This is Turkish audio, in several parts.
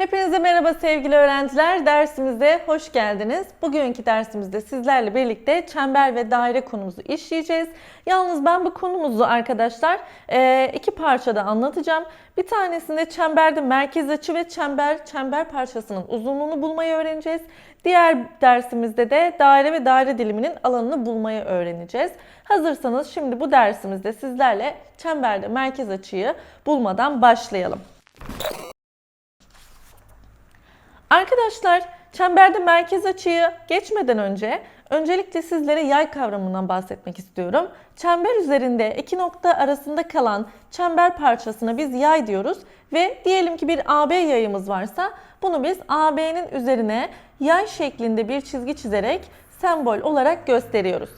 Hepinize merhaba sevgili öğrenciler. Dersimize hoş geldiniz. Bugünkü dersimizde sizlerle birlikte çember ve daire konumuzu işleyeceğiz. Yalnız ben bu konumuzu arkadaşlar e, iki parçada anlatacağım. Bir tanesinde çemberde merkez açı ve çember çember parçasının uzunluğunu bulmayı öğreneceğiz. Diğer dersimizde de daire ve daire diliminin alanını bulmayı öğreneceğiz. Hazırsanız şimdi bu dersimizde sizlerle çemberde merkez açıyı bulmadan başlayalım. Arkadaşlar çemberde merkez açıyı geçmeden önce öncelikle sizlere yay kavramından bahsetmek istiyorum. Çember üzerinde iki nokta arasında kalan çember parçasına biz yay diyoruz ve diyelim ki bir AB yayımız varsa bunu biz AB'nin üzerine yay şeklinde bir çizgi çizerek sembol olarak gösteriyoruz.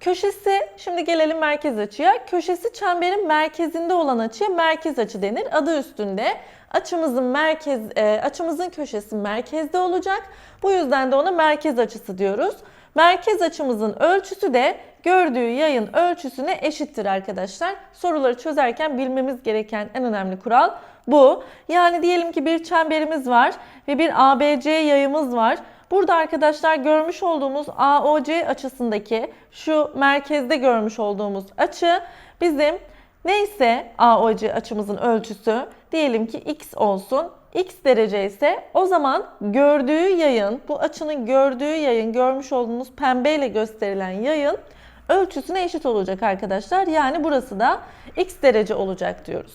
Köşesi, şimdi gelelim merkez açıya. Köşesi çemberin merkezinde olan açıya merkez açı denir. Adı üstünde açımızın merkez e, açımızın köşesi merkezde olacak. Bu yüzden de ona merkez açısı diyoruz. Merkez açımızın ölçüsü de gördüğü yayın ölçüsüne eşittir arkadaşlar. Soruları çözerken bilmemiz gereken en önemli kural bu. Yani diyelim ki bir çemberimiz var ve bir ABC yayımız var. Burada arkadaşlar görmüş olduğumuz AOC açısındaki şu merkezde görmüş olduğumuz açı bizim neyse AOC açımızın ölçüsü diyelim ki x olsun. X derece ise o zaman gördüğü yayın, bu açının gördüğü yayın, görmüş olduğunuz pembeyle gösterilen yayın ölçüsüne eşit olacak arkadaşlar. Yani burası da x derece olacak diyoruz.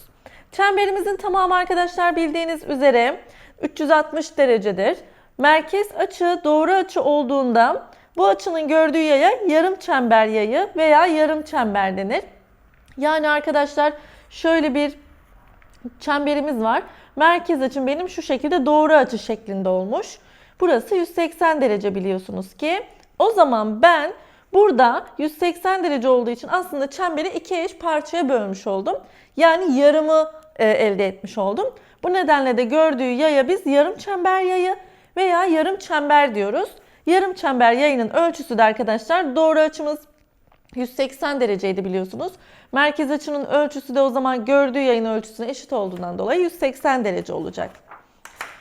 Çemberimizin tamamı arkadaşlar bildiğiniz üzere 360 derecedir. Merkez açı doğru açı olduğunda bu açının gördüğü yaya yarım çember yayı veya yarım çember denir. Yani arkadaşlar şöyle bir çemberimiz var. Merkez açım benim şu şekilde doğru açı şeklinde olmuş. Burası 180 derece biliyorsunuz ki. O zaman ben burada 180 derece olduğu için aslında çemberi iki eş parçaya bölmüş oldum. Yani yarımı e, elde etmiş oldum. Bu nedenle de gördüğü yaya biz yarım çember yayı veya yarım çember diyoruz. Yarım çember yayının ölçüsü de arkadaşlar doğru açımız 180 dereceydi biliyorsunuz. Merkez açının ölçüsü de o zaman gördüğü yayın ölçüsüne eşit olduğundan dolayı 180 derece olacak.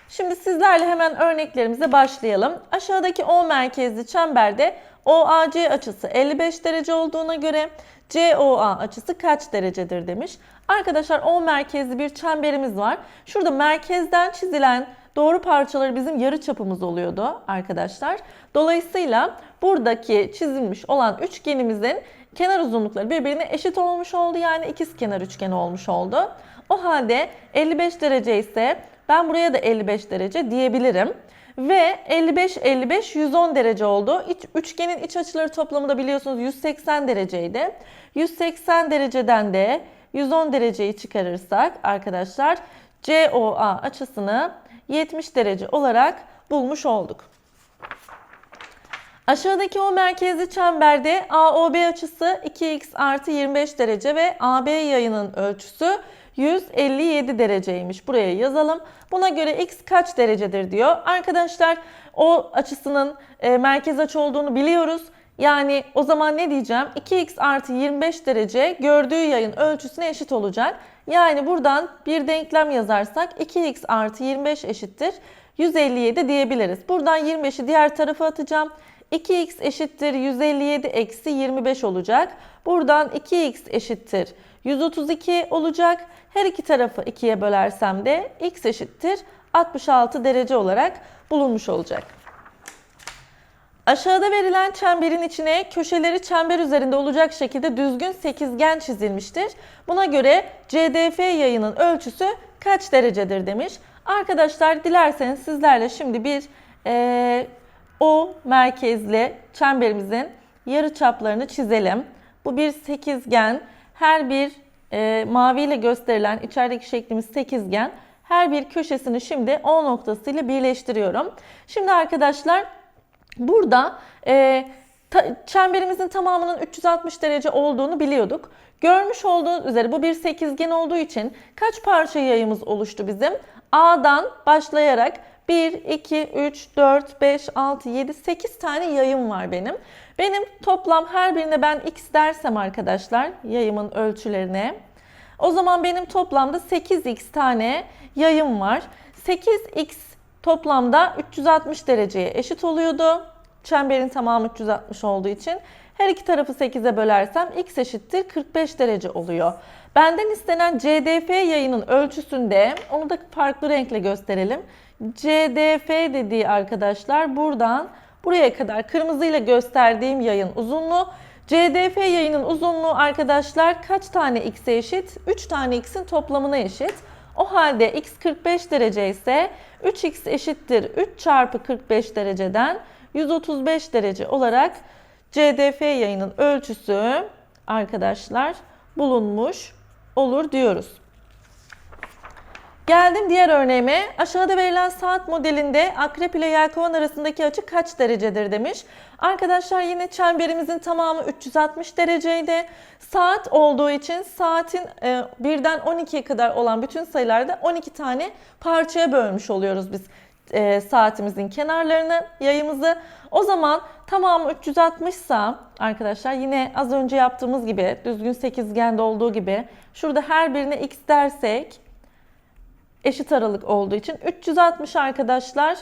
Şimdi sizlerle hemen örneklerimize başlayalım. Aşağıdaki O merkezli çemberde OAC açısı 55 derece olduğuna göre COA açısı kaç derecedir demiş. Arkadaşlar O merkezli bir çemberimiz var. Şurada merkezden çizilen doğru parçaları bizim yarı çapımız oluyordu arkadaşlar. Dolayısıyla buradaki çizilmiş olan üçgenimizin kenar uzunlukları birbirine eşit olmuş oldu. Yani ikiz kenar üçgeni olmuş oldu. O halde 55 derece ise ben buraya da 55 derece diyebilirim. Ve 55 55 110 derece oldu. İç, üçgenin iç açıları toplamı da biliyorsunuz 180 dereceydi. 180 dereceden de 110 dereceyi çıkarırsak arkadaşlar COA açısını 70 derece olarak bulmuş olduk. Aşağıdaki o merkezli çemberde AOB açısı 2x artı 25 derece ve AB yayının ölçüsü 157 dereceymiş. Buraya yazalım. Buna göre x kaç derecedir diyor. Arkadaşlar o açısının e, merkez açı olduğunu biliyoruz. Yani o zaman ne diyeceğim? 2x artı 25 derece gördüğü yayın ölçüsüne eşit olacak. Yani buradan bir denklem yazarsak 2x artı 25 eşittir 157 diyebiliriz. Buradan 25'i diğer tarafa atacağım. 2x eşittir 157 eksi 25 olacak. Buradan 2x eşittir 132 olacak. Her iki tarafı 2'ye bölersem de x eşittir 66 derece olarak bulunmuş olacak. Aşağıda verilen çemberin içine köşeleri çember üzerinde olacak şekilde düzgün sekizgen çizilmiştir. Buna göre CDF yayının ölçüsü kaç derecedir demiş. Arkadaşlar dilerseniz sizlerle şimdi bir e, O merkezli çemberimizin yarı çaplarını çizelim. Bu bir sekizgen. Her bir e, maviyle gösterilen içerideki şeklimiz sekizgen. Her bir köşesini şimdi O noktasıyla birleştiriyorum. Şimdi arkadaşlar Burada e, ta, çemberimizin tamamının 360 derece olduğunu biliyorduk. Görmüş olduğunuz üzere bu bir sekizgen olduğu için kaç parça yayımız oluştu bizim? A'dan başlayarak 1, 2, 3, 4, 5, 6, 7, 8 tane yayım var benim. Benim toplam her birine ben x dersem arkadaşlar yayımın ölçülerine. O zaman benim toplamda 8x tane yayım var. 8x toplamda 360 dereceye eşit oluyordu. Çemberin tamamı 360 olduğu için her iki tarafı 8'e bölersem x eşittir 45 derece oluyor. Benden istenen CDF yayının ölçüsünde onu da farklı renkle gösterelim. CDF dediği arkadaşlar buradan buraya kadar kırmızıyla gösterdiğim yayın uzunluğu. CDF yayının uzunluğu arkadaşlar kaç tane x'e eşit? 3 tane x'in toplamına eşit. O halde x 45 derece ise 3x eşittir 3 çarpı 45 dereceden 135 derece olarak CDF yayının ölçüsü arkadaşlar bulunmuş olur diyoruz. Geldim diğer örneğime. Aşağıda verilen saat modelinde akrep ile yelkovan arasındaki açı kaç derecedir demiş. Arkadaşlar yine çemberimizin tamamı 360 dereceydi. Saat olduğu için saatin e, birden 12'ye kadar olan bütün sayılarda 12 tane parçaya bölmüş oluyoruz biz e, saatimizin kenarlarını, yayımızı. O zaman tamamı 360 sa arkadaşlar yine az önce yaptığımız gibi düzgün sekizgende olduğu gibi şurada her birine x dersek eşit aralık olduğu için 360 arkadaşlar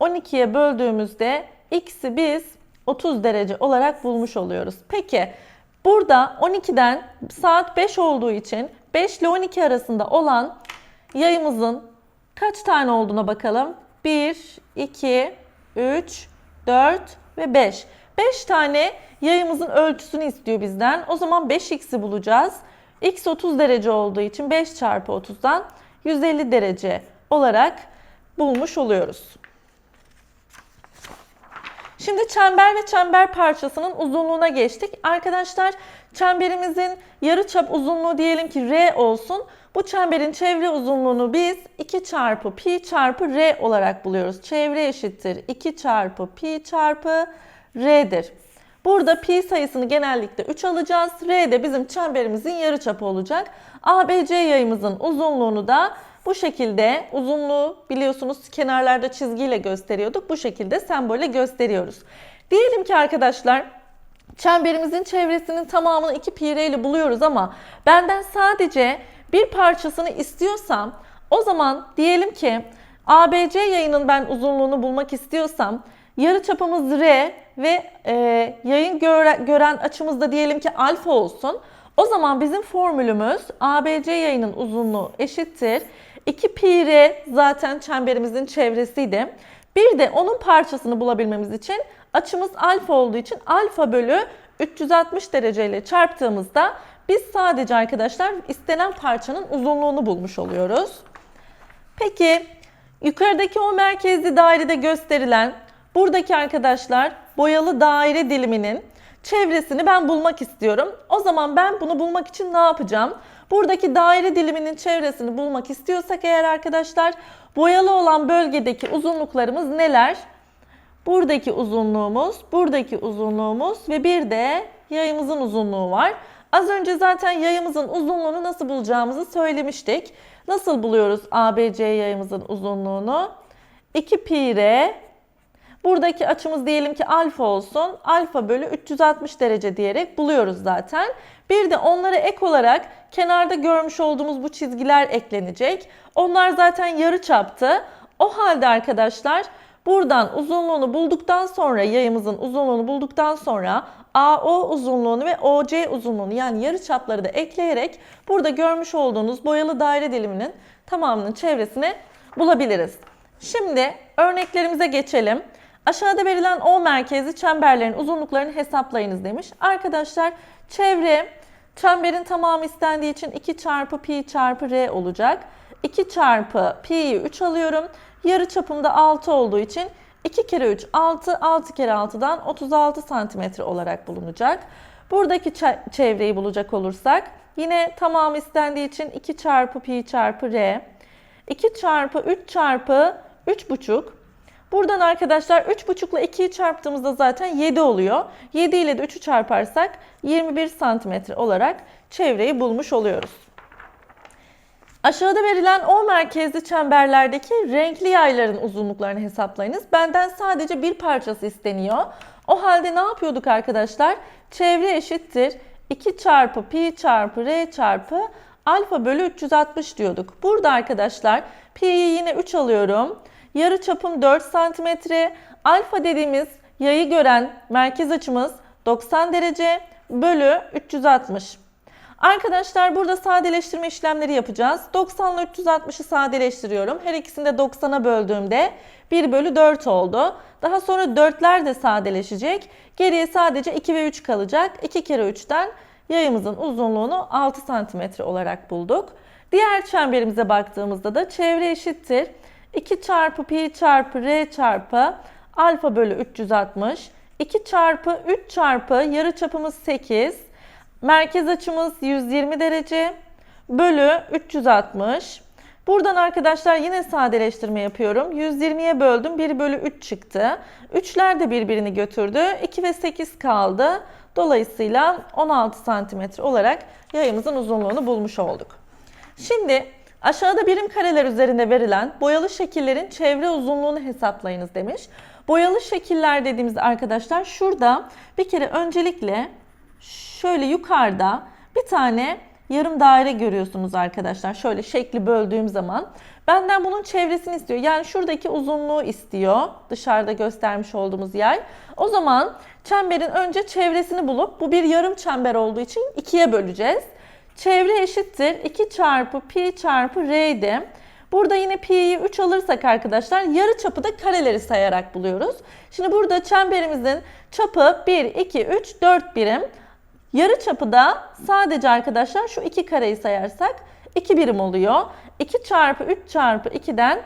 12'ye böldüğümüzde x'i biz 30 derece olarak bulmuş oluyoruz. Peki burada 12'den saat 5 olduğu için 5 ile 12 arasında olan yayımızın kaç tane olduğuna bakalım. 1, 2, 3, 4 ve 5. 5 tane yayımızın ölçüsünü istiyor bizden. O zaman 5x'i bulacağız. x 30 derece olduğu için 5 çarpı 30'dan 150 derece olarak bulmuş oluyoruz. Şimdi çember ve çember parçasının uzunluğuna geçtik. Arkadaşlar çemberimizin yarıçap uzunluğu diyelim ki r olsun. Bu çemberin çevre uzunluğunu biz 2 çarpı pi çarpı r olarak buluyoruz. Çevre eşittir 2 çarpı pi çarpı r'dir. Burada pi sayısını genellikle 3 alacağız. R de bizim çemberimizin yarıçapı olacak. ABC yayımızın uzunluğunu da bu şekilde uzunluğu biliyorsunuz kenarlarda çizgiyle gösteriyorduk. Bu şekilde sembolle gösteriyoruz. Diyelim ki arkadaşlar çemberimizin çevresinin tamamını 2 pi ile buluyoruz ama benden sadece bir parçasını istiyorsam o zaman diyelim ki ABC yayının ben uzunluğunu bulmak istiyorsam yarı çapımız r ve e, yayın göre, gören açımız da diyelim ki alfa olsun. O zaman bizim formülümüz ABC yayının uzunluğu eşittir. 2 pi r zaten çemberimizin çevresiydi. Bir de onun parçasını bulabilmemiz için açımız alfa olduğu için alfa bölü 360 derece ile çarptığımızda biz sadece arkadaşlar istenen parçanın uzunluğunu bulmuş oluyoruz. Peki yukarıdaki o merkezli dairede gösterilen buradaki arkadaşlar boyalı daire diliminin çevresini ben bulmak istiyorum. O zaman ben bunu bulmak için ne yapacağım? Buradaki daire diliminin çevresini bulmak istiyorsak eğer arkadaşlar boyalı olan bölgedeki uzunluklarımız neler? Buradaki uzunluğumuz, buradaki uzunluğumuz ve bir de yayımızın uzunluğu var. Az önce zaten yayımızın uzunluğunu nasıl bulacağımızı söylemiştik. Nasıl buluyoruz ABC yayımızın uzunluğunu? 2 pi r Buradaki açımız diyelim ki alfa olsun. Alfa bölü 360 derece diyerek buluyoruz zaten. Bir de onlara ek olarak kenarda görmüş olduğumuz bu çizgiler eklenecek. Onlar zaten yarı çaptı. O halde arkadaşlar buradan uzunluğunu bulduktan sonra yayımızın uzunluğunu bulduktan sonra AO uzunluğunu ve OC uzunluğunu yani yarı çapları da ekleyerek burada görmüş olduğunuz boyalı daire diliminin tamamının çevresini bulabiliriz. Şimdi örneklerimize geçelim. Aşağıda verilen O merkezli çemberlerin uzunluklarını hesaplayınız demiş. Arkadaşlar çevre çemberin tamamı istendiği için 2 çarpı pi çarpı r olacak. 2 çarpı pi'yi 3 alıyorum. Yarı çapımda 6 olduğu için 2 kere 3 6, 6 kere 6'dan 36 santimetre olarak bulunacak. Buradaki çevreyi bulacak olursak yine tamamı istendiği için 2 çarpı pi çarpı r. 2 çarpı 3 çarpı 3,5 Buradan arkadaşlar 3,5 ile 2'yi çarptığımızda zaten 7 oluyor. 7 ile de 3'ü çarparsak 21 santimetre olarak çevreyi bulmuş oluyoruz. Aşağıda verilen O merkezli çemberlerdeki renkli yayların uzunluklarını hesaplayınız. Benden sadece bir parçası isteniyor. O halde ne yapıyorduk arkadaşlar? Çevre eşittir 2 çarpı pi çarpı r çarpı alfa bölü 360 diyorduk. Burada arkadaşlar pi'yi yine 3 alıyorum. Yarı çapım 4 santimetre. Alfa dediğimiz yayı gören merkez açımız 90 derece bölü 360. Arkadaşlar burada sadeleştirme işlemleri yapacağız. 90 ile 360'ı sadeleştiriyorum. Her ikisini de 90'a böldüğümde 1 bölü 4 oldu. Daha sonra 4'ler de sadeleşecek. Geriye sadece 2 ve 3 kalacak. 2 kere 3'ten yayımızın uzunluğunu 6 santimetre olarak bulduk. Diğer çemberimize baktığımızda da çevre eşittir. 2 çarpı pi çarpı r çarpı alfa bölü 360. 2 çarpı 3 çarpı yarı çapımız 8. Merkez açımız 120 derece bölü 360. Buradan arkadaşlar yine sadeleştirme yapıyorum. 120'ye böldüm 1 bölü 3 çıktı. 3'ler de birbirini götürdü. 2 ve 8 kaldı. Dolayısıyla 16 santimetre olarak yayımızın uzunluğunu bulmuş olduk. Şimdi aşağıda birim kareler üzerinde verilen boyalı şekillerin çevre uzunluğunu hesaplayınız demiş. Boyalı şekiller dediğimiz arkadaşlar şurada bir kere öncelikle şöyle yukarıda bir tane yarım daire görüyorsunuz arkadaşlar. Şöyle şekli böldüğüm zaman benden bunun çevresini istiyor. Yani şuradaki uzunluğu istiyor. Dışarıda göstermiş olduğumuz yay. O zaman çemberin önce çevresini bulup bu bir yarım çember olduğu için ikiye böleceğiz. Çevre eşittir 2 çarpı pi çarpı r'ydi. Burada yine pi'yi 3 alırsak arkadaşlar yarı çapı da kareleri sayarak buluyoruz. Şimdi burada çemberimizin çapı 1, 2, 3, 4 birim. Yarı çapı da sadece arkadaşlar şu iki kareyi sayarsak 2 birim oluyor. 2 çarpı 3 çarpı 2'den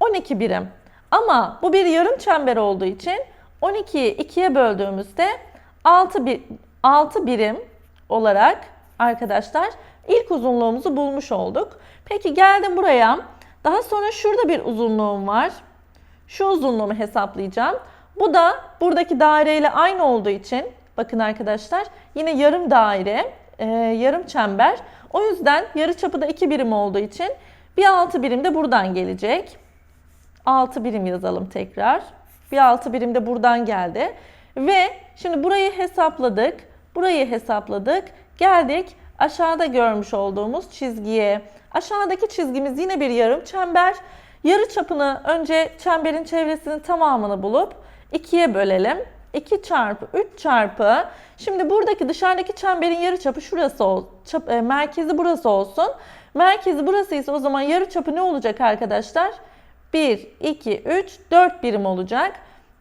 12 birim. Ama bu bir yarım çember olduğu için 12'yi 2'ye böldüğümüzde 6, bir, 6 birim olarak arkadaşlar ilk uzunluğumuzu bulmuş olduk. Peki geldim buraya. Daha sonra şurada bir uzunluğum var. Şu uzunluğumu hesaplayacağım. Bu da buradaki daireyle aynı olduğu için bakın arkadaşlar yine yarım daire, e, yarım çember. O yüzden yarı çapı da 2 birim olduğu için bir 6 birim de buradan gelecek. 6 birim yazalım tekrar. Bir 6 birim de buradan geldi. Ve şimdi burayı hesapladık. Burayı hesapladık. Geldik aşağıda görmüş olduğumuz çizgiye. Aşağıdaki çizgimiz yine bir yarım çember. Yarı çapını önce çemberin çevresinin tamamını bulup ikiye bölelim. 2 çarpı 3 çarpı. Şimdi buradaki dışarıdaki çemberin yarı çapı şurası ol, çap, e, merkezi burası olsun. Merkezi burası ise o zaman yarı çapı ne olacak arkadaşlar? 1, 2, 3, 4 birim olacak.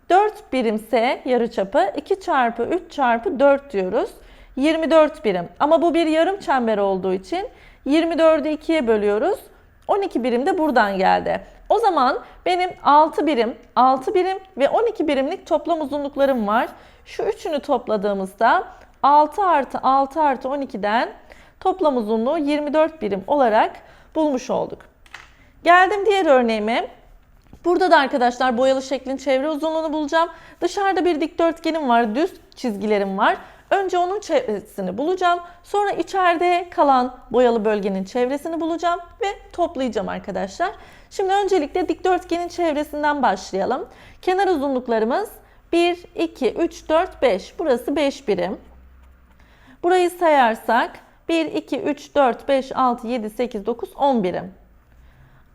4 birimse yarı çapı 2 çarpı 3 çarpı 4 diyoruz. 24 birim. Ama bu bir yarım çember olduğu için 24'ü 2'ye bölüyoruz. 12 birim de buradan geldi. O zaman benim 6 birim, 6 birim ve 12 birimlik toplam uzunluklarım var. Şu üçünü topladığımızda 6 artı 6 artı 12'den toplam uzunluğu 24 birim olarak bulmuş olduk. Geldim diğer örneğime. Burada da arkadaşlar boyalı şeklin çevre uzunluğunu bulacağım. Dışarıda bir dikdörtgenim var, düz çizgilerim var. Önce onun çevresini bulacağım. Sonra içeride kalan boyalı bölgenin çevresini bulacağım ve toplayacağım arkadaşlar. Şimdi öncelikle dikdörtgenin çevresinden başlayalım. Kenar uzunluklarımız 1, 2, 3, 4, 5. Burası 5 birim. Burayı sayarsak 1, 2, 3, 4, 5, 6, 7, 8, 9, 10 birim.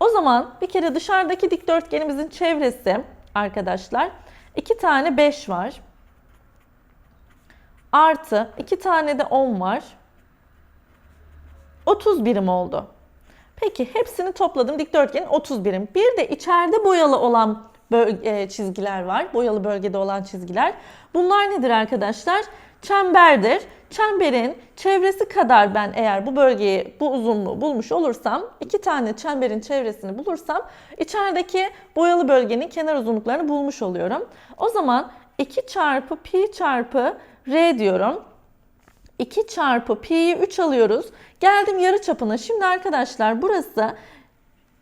O zaman bir kere dışarıdaki dikdörtgenimizin çevresi arkadaşlar 2 tane 5 var. Artı 2 tane de 10 var. 30 birim oldu. Peki hepsini topladım dikdörtgenin 30 birim. Bir de içeride boyalı olan bölge, çizgiler var. Boyalı bölgede olan çizgiler. Bunlar nedir arkadaşlar? Çemberdir. Çemberin çevresi kadar ben eğer bu bölgeyi, bu uzunluğu bulmuş olursam, iki tane çemberin çevresini bulursam içerideki boyalı bölgenin kenar uzunluklarını bulmuş oluyorum. O zaman 2 çarpı pi çarpı r diyorum. 2 çarpı pi'yi 3 alıyoruz. Geldim yarı çapına. Şimdi arkadaşlar burası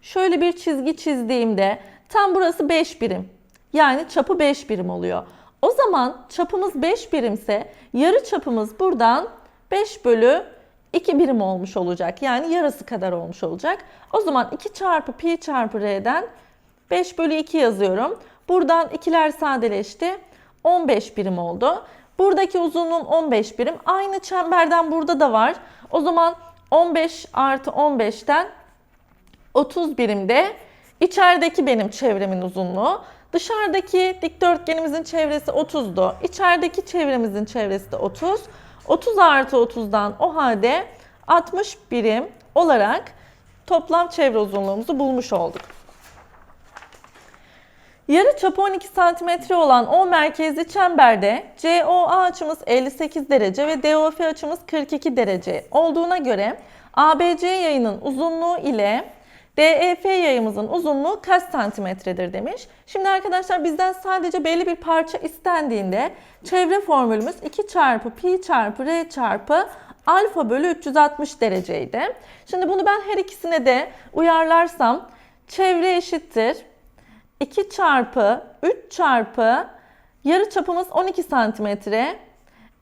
şöyle bir çizgi çizdiğimde tam burası 5 birim. Yani çapı 5 birim oluyor. O zaman çapımız 5 birimse yarı çapımız buradan 5 bölü 2 birim olmuş olacak. Yani yarısı kadar olmuş olacak. O zaman 2 çarpı pi çarpı r'den 5 bölü 2 yazıyorum. Buradan ikiler sadeleşti. 15 birim oldu. Buradaki uzunluğum 15 birim. Aynı çemberden burada da var. O zaman 15 artı 15'ten 30 birimde İçerideki benim çevremin uzunluğu. Dışarıdaki dikdörtgenimizin çevresi 30'du. İçerideki çevremizin çevresi de 30. 30 artı 30'dan o halde 60 birim olarak toplam çevre uzunluğumuzu bulmuş olduk. Yarı çapı 12 cm olan O merkezli çemberde COA açımız 58 derece ve DOF açımız 42 derece olduğuna göre ABC yayının uzunluğu ile DEF yayımızın uzunluğu kaç santimetredir demiş. Şimdi arkadaşlar bizden sadece belli bir parça istendiğinde çevre formülümüz 2 çarpı pi çarpı r çarpı alfa bölü 360 dereceydi. Şimdi bunu ben her ikisine de uyarlarsam çevre eşittir 2 çarpı 3 çarpı yarı çapımız 12 santimetre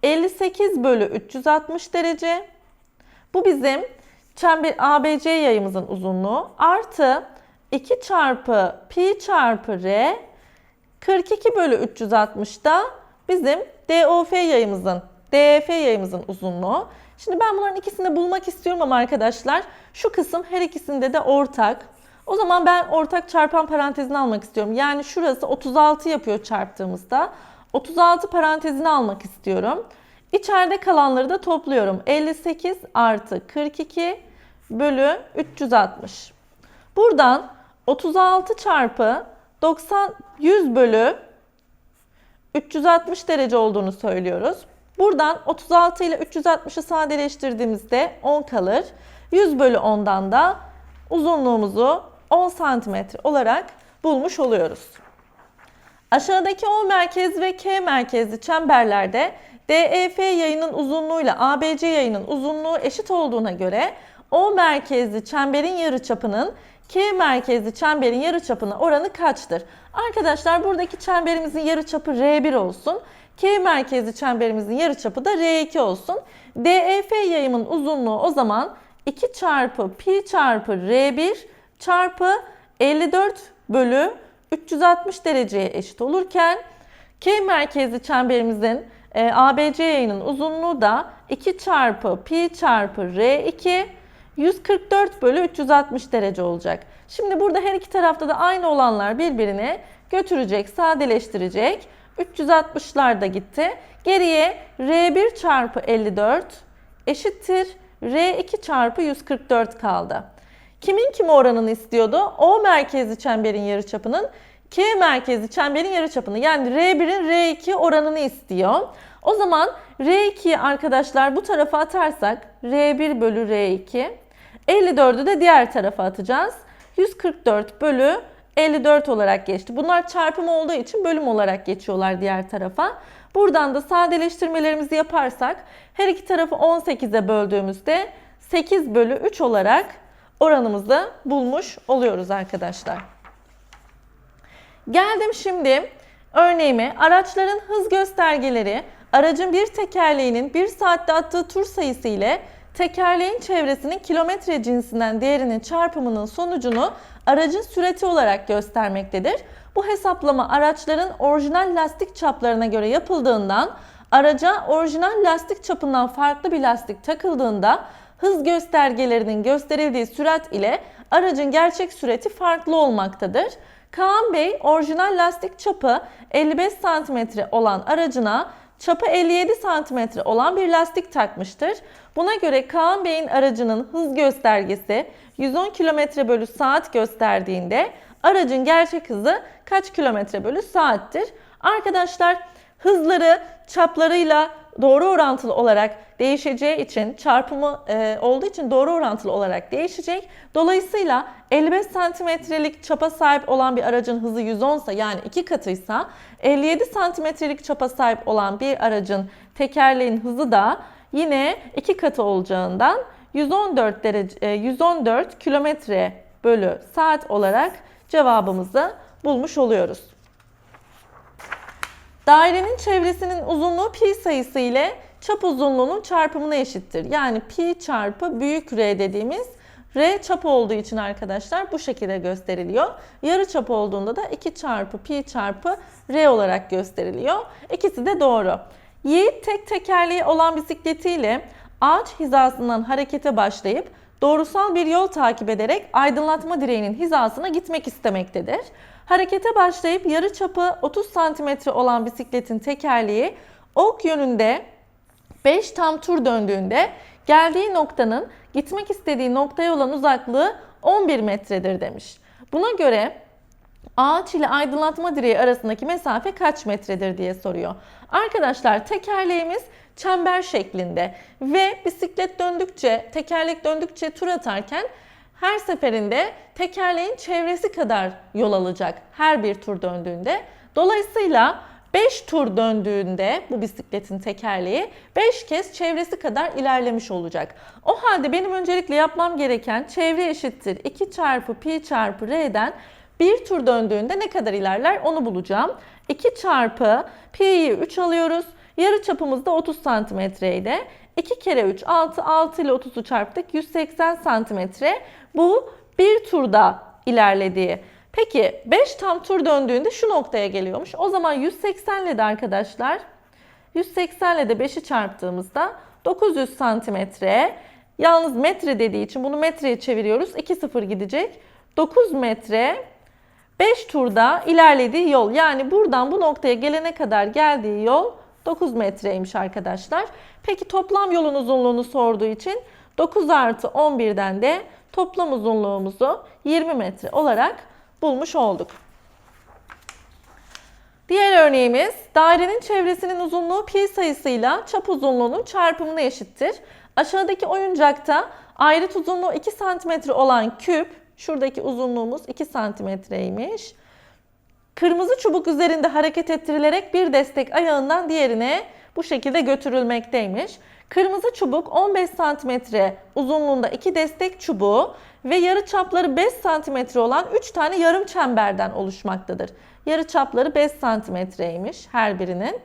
58 bölü 360 derece. Bu bizim çember ABC yayımızın uzunluğu artı 2 çarpı pi çarpı r 42 bölü 360 da bizim DOF yayımızın DEF yayımızın uzunluğu. Şimdi ben bunların ikisini bulmak istiyorum ama arkadaşlar şu kısım her ikisinde de ortak. O zaman ben ortak çarpan parantezini almak istiyorum. Yani şurası 36 yapıyor çarptığımızda. 36 parantezini almak istiyorum. İçeride kalanları da topluyorum. 58 artı 42 bölü 360. Buradan 36 çarpı 90 100 bölü 360 derece olduğunu söylüyoruz. Buradan 36 ile 360'ı sadeleştirdiğimizde 10 kalır. 100 bölü 10'dan da uzunluğumuzu 10 santimetre olarak bulmuş oluyoruz. Aşağıdaki O merkez ve K merkezli çemberlerde DEF yayının uzunluğuyla ABC yayının uzunluğu eşit olduğuna göre O merkezli çemberin yarıçapının K merkezli çemberin yarıçapına oranı kaçtır? Arkadaşlar buradaki çemberimizin yarıçapı R1 olsun. K merkezli çemberimizin yarıçapı da R2 olsun. DEF yayımın uzunluğu o zaman 2 çarpı pi çarpı R1 çarpı 54 bölü 360 dereceye eşit olurken K merkezli çemberimizin e, ABC yayının uzunluğu da 2 çarpı pi çarpı R2 144 bölü 360 derece olacak. Şimdi burada her iki tarafta da aynı olanlar birbirini götürecek, sadeleştirecek. 360'lar da gitti. Geriye R1 çarpı 54 eşittir R2 çarpı 144 kaldı. Kimin kime oranını istiyordu? O merkezli çemberin yarıçapının K merkezli çemberin yarıçapını yani R1'in R2 oranını istiyor. O zaman R2'yi arkadaşlar bu tarafa atarsak R1 bölü R2 54'ü de diğer tarafa atacağız. 144 bölü 54 olarak geçti. Bunlar çarpım olduğu için bölüm olarak geçiyorlar diğer tarafa. Buradan da sadeleştirmelerimizi yaparsak her iki tarafı 18'e böldüğümüzde 8 bölü 3 olarak oranımızı bulmuş oluyoruz arkadaşlar. Geldim şimdi örneğime araçların hız göstergeleri aracın bir tekerleğinin bir saatte attığı tur sayısı ile tekerleğin çevresinin kilometre cinsinden değerinin çarpımının sonucunu aracın süreti olarak göstermektedir. Bu hesaplama araçların orijinal lastik çaplarına göre yapıldığından araca orijinal lastik çapından farklı bir lastik takıldığında hız göstergelerinin gösterildiği sürat ile aracın gerçek süreti farklı olmaktadır. Kaan Bey orijinal lastik çapı 55 cm olan aracına çapı 57 cm olan bir lastik takmıştır. Buna göre Kaan Bey'in aracının hız göstergesi 110 km bölü saat gösterdiğinde aracın gerçek hızı kaç kilometre bölü saattir? Arkadaşlar hızları çaplarıyla doğru orantılı olarak değişeceği için çarpımı e, olduğu için doğru orantılı olarak değişecek. Dolayısıyla 55 santimetrelik çapa sahip olan bir aracın hızı 110 ise yani iki katıysa 57 santimetrelik çapa sahip olan bir aracın tekerleğin hızı da yine iki katı olacağından 114 derece 114 kilometre bölü saat olarak cevabımızı bulmuş oluyoruz. Dairenin çevresinin uzunluğu pi sayısı ile çap uzunluğunun çarpımına eşittir. Yani pi çarpı büyük R dediğimiz R çap olduğu için arkadaşlar bu şekilde gösteriliyor. Yarı çap olduğunda da 2 çarpı pi çarpı R olarak gösteriliyor. İkisi de doğru. Yiğit tek tekerleği olan bisikletiyle ağaç hizasından harekete başlayıp doğrusal bir yol takip ederek aydınlatma direğinin hizasına gitmek istemektedir. Harekete başlayıp yarı çapı 30 cm olan bisikletin tekerleği ok yönünde 5 tam tur döndüğünde geldiği noktanın gitmek istediği noktaya olan uzaklığı 11 metredir demiş. Buna göre ağaç ile aydınlatma direği arasındaki mesafe kaç metredir diye soruyor. Arkadaşlar tekerleğimiz çember şeklinde ve bisiklet döndükçe, tekerlek döndükçe tur atarken her seferinde tekerleğin çevresi kadar yol alacak her bir tur döndüğünde. Dolayısıyla 5 tur döndüğünde bu bisikletin tekerleği 5 kez çevresi kadar ilerlemiş olacak. O halde benim öncelikle yapmam gereken çevre eşittir 2 çarpı pi çarpı r'den bir tur döndüğünde ne kadar ilerler onu bulacağım. 2 çarpı pi'yi 3 alıyoruz. Yarı çapımız da 30 santimetreydi. 2 kere 3 6, 6 ile 30'u çarptık 180 santimetre. Bu bir turda ilerlediği. Peki 5 tam tur döndüğünde şu noktaya geliyormuş. O zaman 180 ile de arkadaşlar 180 ile de 5'i çarptığımızda 900 santimetre. Yalnız metre dediği için bunu metreye çeviriyoruz. 2 sıfır gidecek. 9 metre 5 turda ilerlediği yol. Yani buradan bu noktaya gelene kadar geldiği yol 9 metreymiş arkadaşlar. Peki toplam yolun uzunluğunu sorduğu için 9 artı 11'den de toplam uzunluğumuzu 20 metre olarak bulmuş olduk. Diğer örneğimiz dairenin çevresinin uzunluğu pi sayısıyla çap uzunluğunun çarpımına eşittir. Aşağıdaki oyuncakta ayrıt uzunluğu 2 cm olan küp, şuradaki uzunluğumuz 2 santimetreymiş. Kırmızı çubuk üzerinde hareket ettirilerek bir destek ayağından diğerine bu şekilde götürülmekteymiş. Kırmızı çubuk 15 cm uzunluğunda iki destek çubuğu ve yarı çapları 5 cm olan 3 tane yarım çemberden oluşmaktadır. Yarı çapları 5 cm'ymiş her birinin.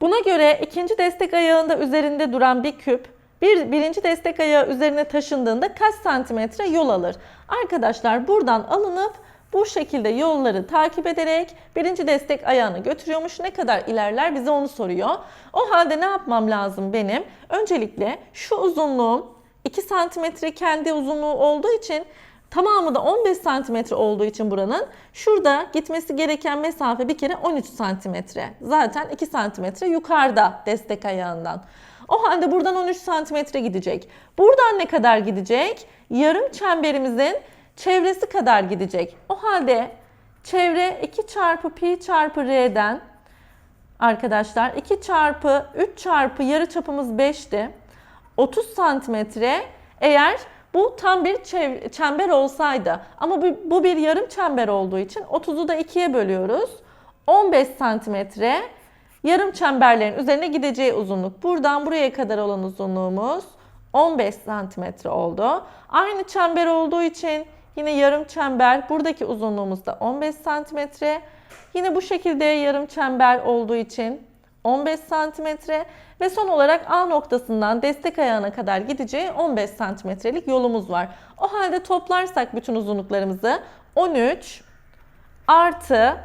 Buna göre ikinci destek ayağında üzerinde duran bir küp bir, birinci destek ayağı üzerine taşındığında kaç santimetre yol alır? Arkadaşlar buradan alınıp bu şekilde yolları takip ederek birinci destek ayağını götürüyormuş. Ne kadar ilerler bize onu soruyor. O halde ne yapmam lazım benim? Öncelikle şu uzunluğum 2 santimetre kendi uzunluğu olduğu için tamamı da 15 santimetre olduğu için buranın şurada gitmesi gereken mesafe bir kere 13 santimetre. Zaten 2 santimetre yukarıda destek ayağından. O halde buradan 13 santimetre gidecek. Buradan ne kadar gidecek? Yarım çemberimizin çevresi kadar gidecek. O halde çevre 2 çarpı pi çarpı r'den arkadaşlar 2 çarpı 3 çarpı yarı çapımız 5'ti. 30 santimetre eğer bu tam bir çember olsaydı ama bu, bir yarım çember olduğu için 30'u da 2'ye bölüyoruz. 15 santimetre yarım çemberlerin üzerine gideceği uzunluk. Buradan buraya kadar olan uzunluğumuz 15 santimetre oldu. Aynı çember olduğu için yine yarım çember buradaki uzunluğumuz da 15 santimetre. Yine bu şekilde yarım çember olduğu için 15 santimetre ve son olarak A noktasından destek ayağına kadar gideceği 15 santimetrelik yolumuz var. O halde toplarsak bütün uzunluklarımızı 13 artı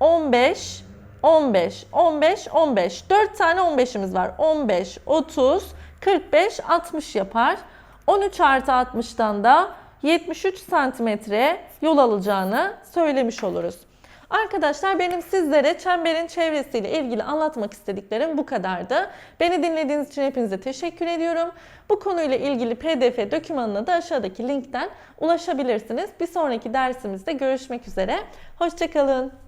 15 15, 15, 15. 4 tane 15'imiz var. 15, 30, 45, 60 yapar. 13 artı 60'tan da 73 santimetre yol alacağını söylemiş oluruz. Arkadaşlar benim sizlere çemberin çevresiyle ilgili anlatmak istediklerim bu kadardı. Beni dinlediğiniz için hepinize teşekkür ediyorum. Bu konuyla ilgili pdf dokümanına da aşağıdaki linkten ulaşabilirsiniz. Bir sonraki dersimizde görüşmek üzere. Hoşçakalın.